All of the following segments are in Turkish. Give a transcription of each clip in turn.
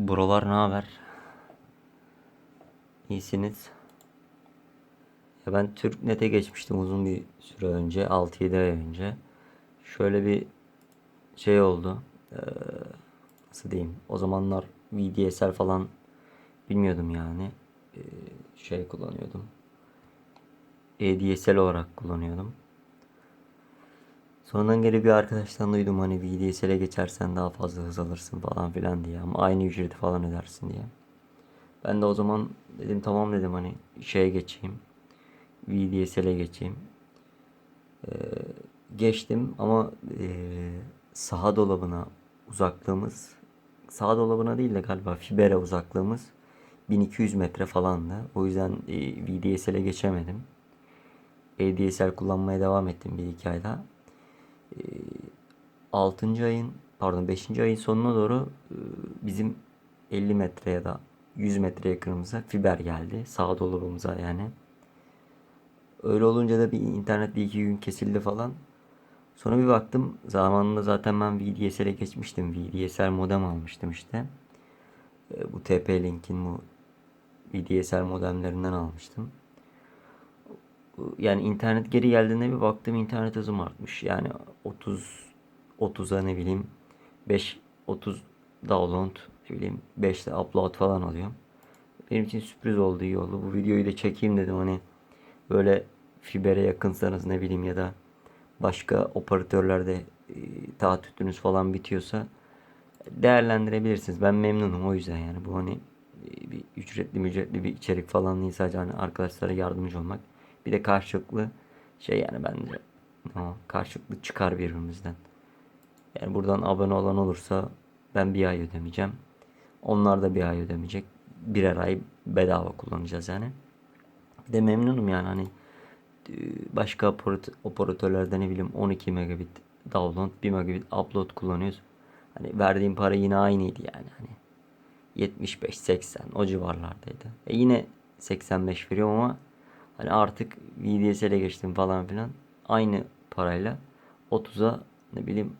Buralar ne haber? İyisiniz. Ya ben TürkNet'e geçmiştim uzun bir süre önce. 6-7 ay önce. Şöyle bir şey oldu. Ee, nasıl diyeyim? O zamanlar VDSL falan bilmiyordum yani. Ee, şey kullanıyordum. ADSL olarak kullanıyordum. Sonradan geri bir arkadaştan duydum hani VDSL'e geçersen daha fazla hız alırsın falan filan diye ama aynı ücreti falan ödersin diye. Ben de o zaman dedim tamam dedim hani şeye geçeyim. VDSL'e geçeyim. Ee, geçtim ama ee, saha dolabına uzaklığımız saha dolabına değil de galiba fibere uzaklığımız 1200 metre falandı. O yüzden ee, VDSL'e geçemedim. ADSL kullanmaya devam ettim bir iki ay daha. 6. ayın pardon 5. ayın sonuna doğru e, bizim 50 metre ya da 100 metre yakınımıza fiber geldi. Sağ dolabımıza yani. Öyle olunca da bir internet bir iki gün kesildi falan. Sonra bir baktım zamanında zaten ben VDSL'e geçmiştim. VDSL modem almıştım işte. E, Bu TP-Link'in bu VDSL modemlerinden almıştım yani internet geri geldiğinde bir baktım internet hızım artmış. Yani 30 30'a ne bileyim 5 30 download ne bileyim 5'te upload falan alıyorum. Benim için sürpriz oldu iyi oldu. Bu videoyu da çekeyim dedim hani böyle fibere yakınsanız ne bileyim ya da başka operatörlerde e, taahhütünüz falan bitiyorsa değerlendirebilirsiniz. Ben memnunum o yüzden yani bu hani e, bir ücretli ücretli bir içerik falan değil sadece hani arkadaşlara yardımcı olmak. Bir de karşılıklı şey yani bence o, karşılıklı çıkar birbirimizden. Yani buradan abone olan olursa ben bir ay ödemeyeceğim. Onlar da bir ay ödemeyecek. Birer ay bedava kullanacağız yani. Bir de memnunum yani hani e, başka operat- operatörlerde ne bileyim 12 megabit download 1 megabit upload kullanıyoruz. Hani verdiğim para yine aynıydı yani hani 75 80 o civarlardaydı. E yine 85 veriyorum ama Hani artık VDSL'e geçtim falan filan. Aynı parayla 30'a ne bileyim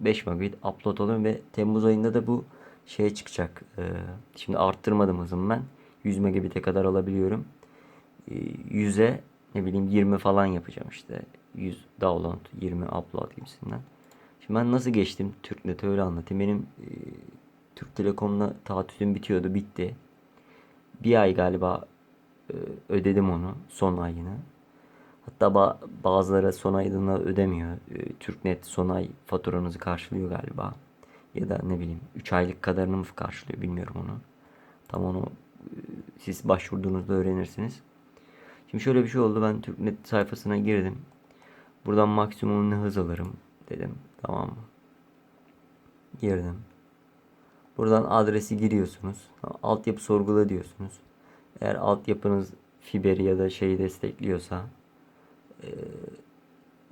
5 megabit upload alıyorum ve Temmuz ayında da bu şeye çıkacak. Ee, şimdi arttırmadım hızımı ben. 100 megabit'e kadar alabiliyorum. Ee, 100'e ne bileyim 20 falan yapacağım işte. 100 download, 20 upload gibisinden. Şimdi ben nasıl geçtim TürkNet'e öyle anlatayım. Benim e, Türk Telekom'la taahhütüm bitiyordu, bitti. Bir ay galiba ödedim onu son ayını. Hatta ba- bazıları son ayını ödemiyor. E, Türknet son ay faturanızı karşılıyor galiba. Ya da ne bileyim 3 aylık kadarını mı karşılıyor bilmiyorum onu. Tam onu e, siz başvurduğunuzda öğrenirsiniz. Şimdi şöyle bir şey oldu. Ben Türknet sayfasına girdim. Buradan maksimum ne hız alırım dedim. Tamam mı? Girdim. Buradan adresi giriyorsunuz. Altyapı sorgula diyorsunuz. Eğer altyapınız fiberi ya da şeyi destekliyorsa e,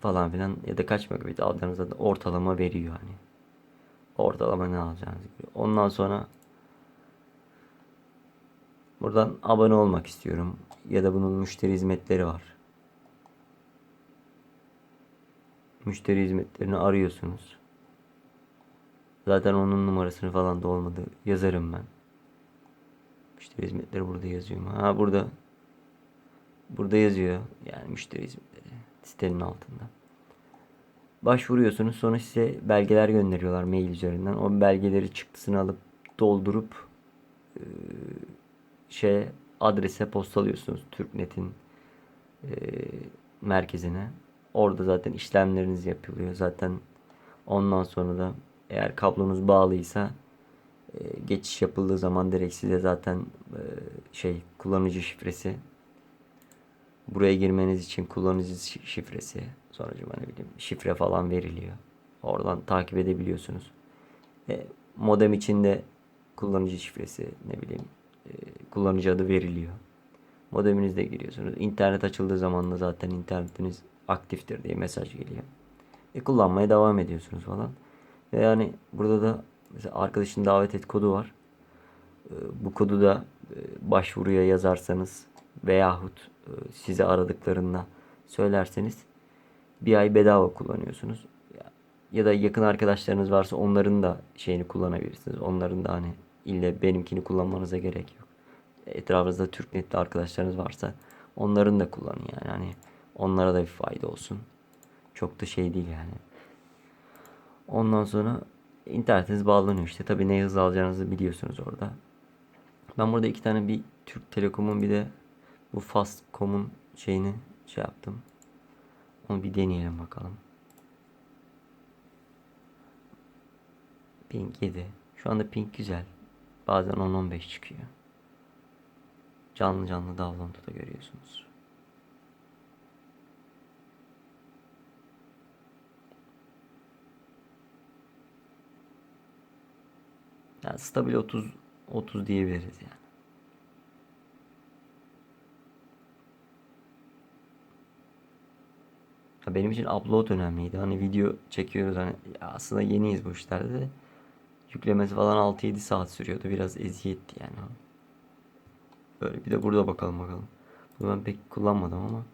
falan filan ya da kaç megabit aldığınızda da ortalama veriyor hani. Ortalama ne alacağınızı biliyor. Ondan sonra buradan abone olmak istiyorum. Ya da bunun müşteri hizmetleri var. Müşteri hizmetlerini arıyorsunuz. Zaten onun numarasını falan da olmadı. Yazarım ben. Müşteri hizmetleri burada yazıyor mu? Ha burada. Burada yazıyor. Yani müşteri hizmetleri. Sitenin altında. Başvuruyorsunuz. Sonra size belgeler gönderiyorlar mail üzerinden. O belgeleri çıktısını alıp doldurup e, şey adrese postalıyorsunuz. Türknet'in e, merkezine. Orada zaten işlemleriniz yapılıyor. Zaten ondan sonra da eğer kablonuz bağlıysa geçiş yapıldığı zaman direkt size zaten e, şey kullanıcı şifresi buraya girmeniz için kullanıcı şifresi sonucuma ne bileyim şifre falan veriliyor. Oradan takip edebiliyorsunuz. E, modem için de kullanıcı şifresi ne bileyim e, kullanıcı adı veriliyor. Modeminizde giriyorsunuz. İnternet açıldığı zaman da zaten internetiniz aktiftir diye mesaj geliyor. E, kullanmaya devam ediyorsunuz falan. Ve yani burada da mesela arkadaşın davet et kodu var. Ee, bu kodu da e, başvuruya yazarsanız veyahut e, size aradıklarında söylerseniz bir ay bedava kullanıyorsunuz. Ya da yakın arkadaşlarınız varsa onların da şeyini kullanabilirsiniz. Onların da hani ille benimkini kullanmanıza gerek yok. Etrafınızda Türknet'te arkadaşlarınız varsa onların da kullanın yani. Hani onlara da bir fayda olsun. Çok da şey değil yani. Ondan sonra internetiniz bağlanıyor işte. Tabii ne hız alacağınızı biliyorsunuz orada. Ben burada iki tane bir Türk Telekom'un bir de bu Fastcom'un şeyini şey yaptım. Onu bir deneyelim bakalım. Ping 7. Şu anda ping güzel. Bazen 10-15 çıkıyor. Canlı canlı download'u da görüyorsunuz. Yani stabil 30 30 diyebiliriz yani. Ya benim için upload önemliydi. Hani video çekiyoruz hani aslında yeniyiz bu işlerde de. Yüklemesi falan 6-7 saat sürüyordu. Biraz eziyetti yani. Böyle bir de burada bakalım bakalım. Bunu ben pek kullanmadım ama.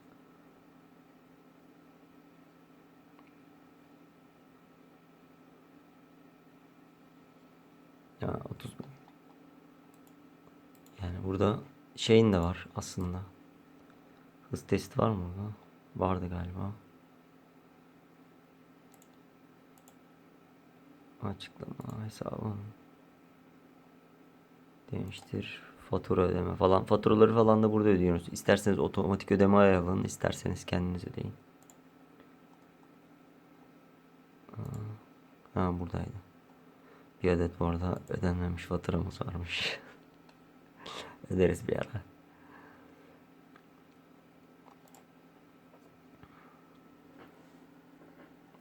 Ya 30 bin. Yani burada şeyin de var aslında. Hız testi var mı burada? Vardı galiba. Açıklama hesabı. Demiştir. Fatura ödeme falan. Faturaları falan da burada ödüyorsunuz. İsterseniz otomatik ödeme ayarlanın. isterseniz kendiniz ödeyin. Ha buradaydı. Bir adet bu arada ödenmemiş faturamız varmış. Öderiz bir ara.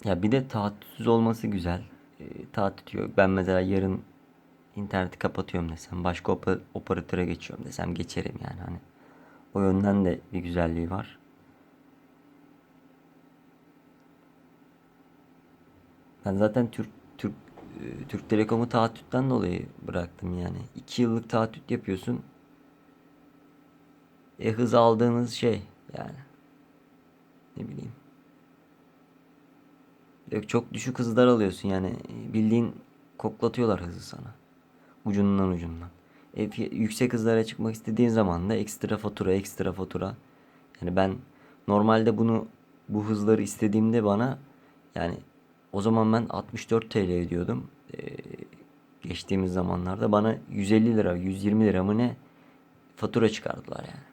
Ya bir de taahhütsüz olması güzel. E, taahhüt yok. Ben mesela yarın interneti kapatıyorum desem, başka opa- operatöre geçiyorum desem geçerim yani hani. O yönden de bir güzelliği var. Ben zaten Türk Türk e, Türk Telekom'u taahhütten dolayı bıraktım yani. 2 yıllık taahhüt yapıyorsun. E hız aldığınız şey yani. Ne bileyim. Yok çok düşük hızlar alıyorsun yani. Bildiğin koklatıyorlar hızı sana. Ucundan ucundan. E, yüksek hızlara çıkmak istediğin zaman da ekstra fatura, ekstra fatura. Yani ben normalde bunu bu hızları istediğimde bana yani o zaman ben 64 TL ödüyordum. E, geçtiğimiz zamanlarda bana 150 lira, 120 lira mı ne fatura çıkardılar yani.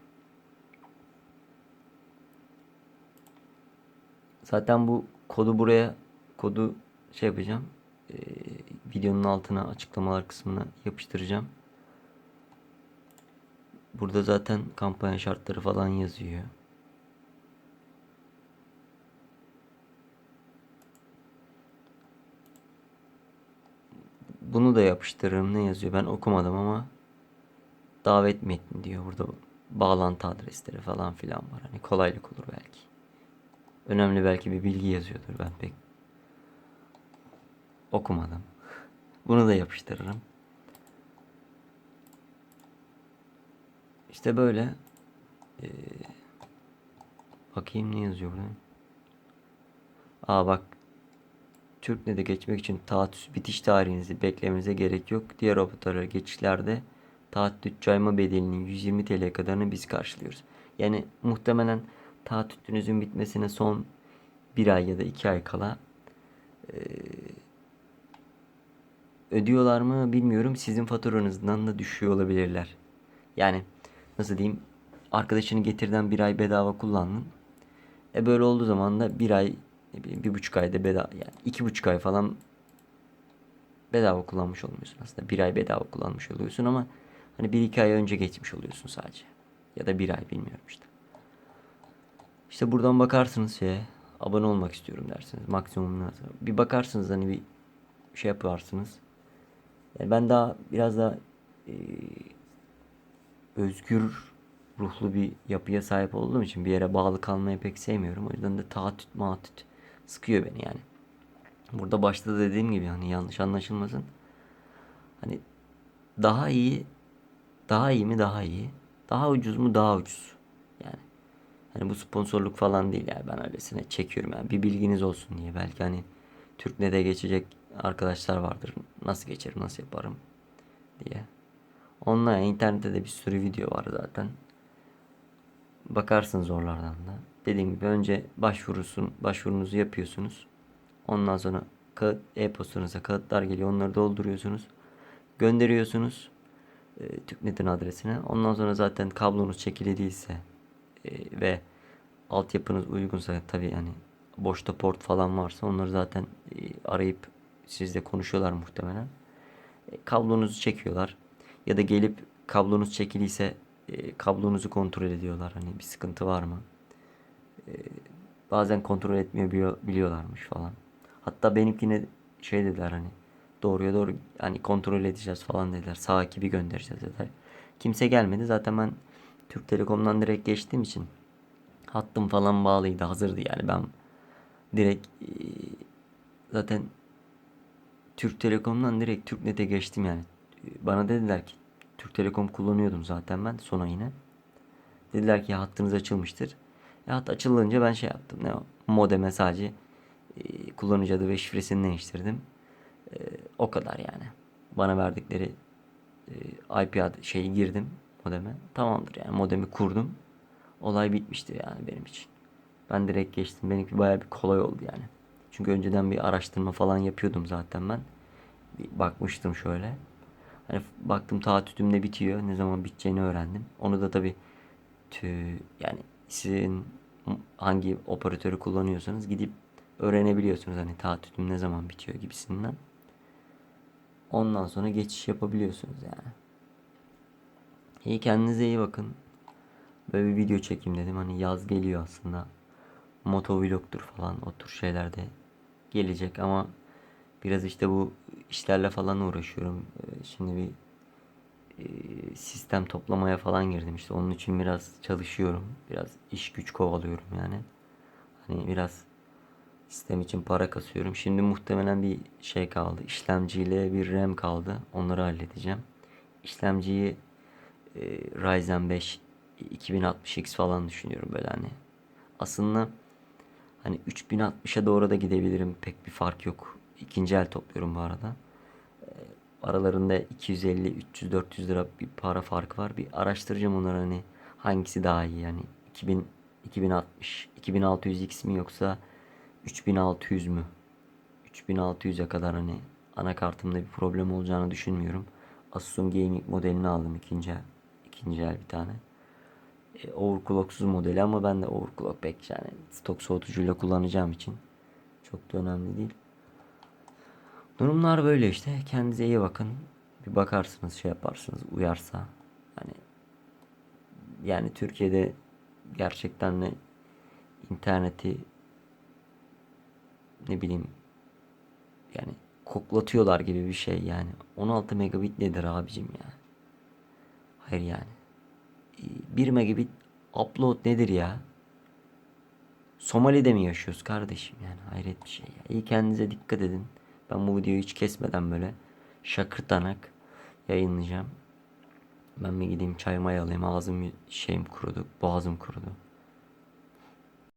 Zaten bu kodu buraya kodu şey yapacağım. Ee, videonun altına açıklamalar kısmına yapıştıracağım. Burada zaten kampanya şartları falan yazıyor. Bunu da yapıştırırım. Ne yazıyor? Ben okumadım ama davet metni diyor. Burada bağlantı adresleri falan filan var. Hani kolaylık olur belki. Önemli belki bir bilgi yazıyordur. Ben pek okumadım. Bunu da yapıştırırım. İşte böyle. Ee, bakayım ne yazıyor burada. Aa bak. Türknet'e geçmek için taahhüt bitiş tarihinizi beklemenize gerek yok. Diğer operatör geçişlerde taahhüt cayma bedelinin 120 TL kadarını biz karşılıyoruz. Yani muhtemelen taahhütünüzün bitmesine son bir ay ya da iki ay kala e, ödüyorlar mı bilmiyorum. Sizin faturanızdan da düşüyor olabilirler. Yani nasıl diyeyim arkadaşını getirden bir ay bedava kullandın. E böyle olduğu zaman da bir ay ne bileyim bir buçuk ayda bedava yani iki buçuk ay falan bedava kullanmış olmuyorsun aslında. Bir ay bedava kullanmış oluyorsun ama hani bir iki ay önce geçmiş oluyorsun sadece. Ya da bir ay bilmiyorum işte. İşte buradan bakarsınız şeye abone olmak istiyorum dersiniz. Maksimum nasıl? Bir bakarsınız hani bir şey yaparsınız. Yani ben daha biraz daha e, özgür ruhlu bir yapıya sahip olduğum için bir yere bağlı kalmayı pek sevmiyorum. O yüzden de taahhüt maahhüt sıkıyor beni yani. Burada başta dediğim gibi hani yanlış anlaşılmasın. Hani daha iyi daha iyi mi daha iyi? Daha ucuz mu daha ucuz? Yani hani bu sponsorluk falan değil yani ben öylesine çekiyorum yani bir bilginiz olsun diye belki hani Türknet'e geçecek arkadaşlar vardır. Nasıl geçerim, nasıl yaparım diye. Online internette de bir sürü video var zaten. Bakarsınız oralardan da. Dediğim gibi önce başvurusun, başvurunuzu yapıyorsunuz. Ondan sonra kağıt, e-postanıza kağıtlar geliyor. Onları dolduruyorsunuz. Gönderiyorsunuz. E, TÜKNET'in adresine. Ondan sonra zaten kablonuz çekili değilse e, ve altyapınız uygunsa tabii yani boşta port falan varsa onları zaten e, arayıp sizle konuşuyorlar muhtemelen. E, kablonuzu çekiyorlar. Ya da gelip kablonuz çekiliyse e, kablonuzu kontrol ediyorlar. Hani bir sıkıntı var mı? Bazen kontrol etmiyor biliyor- biliyorlarmış falan. Hatta benimkine şey dediler hani doğruya doğru hani kontrol edeceğiz falan dediler. Sağ ekibi göndereceğiz dediler. Kimse gelmedi. Zaten ben Türk Telekom'dan direkt geçtiğim için hattım falan bağlıydı. Hazırdı yani ben direkt e, zaten Türk Telekom'dan direkt Türknet'e geçtim yani. Bana dediler ki Türk Telekom kullanıyordum zaten ben sona yine. Dediler ki hattınız açılmıştır. E, hat açılınca ben şey yaptım. Ne? Modeme sadece e, kullanıcı adı ve şifresini değiştirdim. E, o kadar yani. Bana verdikleri e, IP adı şeyi girdim modeme. Tamamdır yani modemi kurdum. Olay bitmişti yani benim için. Ben direkt geçtim. Benimki bayağı bir kolay oldu yani. Çünkü önceden bir araştırma falan yapıyordum zaten ben. Bir bakmıştım şöyle. Hani baktım taahhütüm ne bitiyor, ne zaman biteceğini öğrendim. Onu da tabii tü, yani sizin hangi operatörü kullanıyorsanız gidip öğrenebiliyorsunuz hani taahhütüm ne zaman bitiyor gibisinden. Ondan sonra geçiş yapabiliyorsunuz yani. İyi kendinize iyi bakın. Böyle bir video çekeyim dedim. Hani yaz geliyor aslında. Motovlog'tur falan o tür şeyler de gelecek ama biraz işte bu işlerle falan uğraşıyorum. Ee, Şimdi bir sistem toplamaya falan girdim işte. Onun için biraz çalışıyorum. Biraz iş güç kovalıyorum yani. Hani biraz sistem için para kasıyorum. Şimdi muhtemelen bir şey kaldı. İşlemciyle bir RAM kaldı. Onları halledeceğim. İşlemciyi e, Ryzen 5 2060X falan düşünüyorum böyle hani. Aslında hani 3060'a doğru da gidebilirim. Pek bir fark yok. İkinci el topluyorum bu arada. Aralarında 250, 300, 400 lira bir para farkı var. Bir araştıracağım onları hani hangisi daha iyi yani 2000 2060 2600X mi yoksa 3600 mü? 3600'e kadar hani anakartımda bir problem olacağını düşünmüyorum. Asus'un Gaming modelini aldım ikinci el. ikinci el bir tane. E, overclocksuz modeli ama ben de overclock pek yani stok soğutucuyla kullanacağım için çok da önemli değil. Durumlar böyle işte. Kendinize iyi bakın. Bir bakarsınız şey yaparsınız uyarsa. Hani yani Türkiye'de gerçekten de interneti ne bileyim yani koklatıyorlar gibi bir şey yani. 16 megabit nedir abicim ya? Hayır yani. 1 megabit upload nedir ya? Somali'de mi yaşıyoruz kardeşim yani hayret bir şey ya. İyi kendinize dikkat edin. Ben bu videoyu hiç kesmeden böyle şakırtanak yayınlayacağım. Ben bir gideyim çay may alayım ağzım şeyim kurudu boğazım kurudu.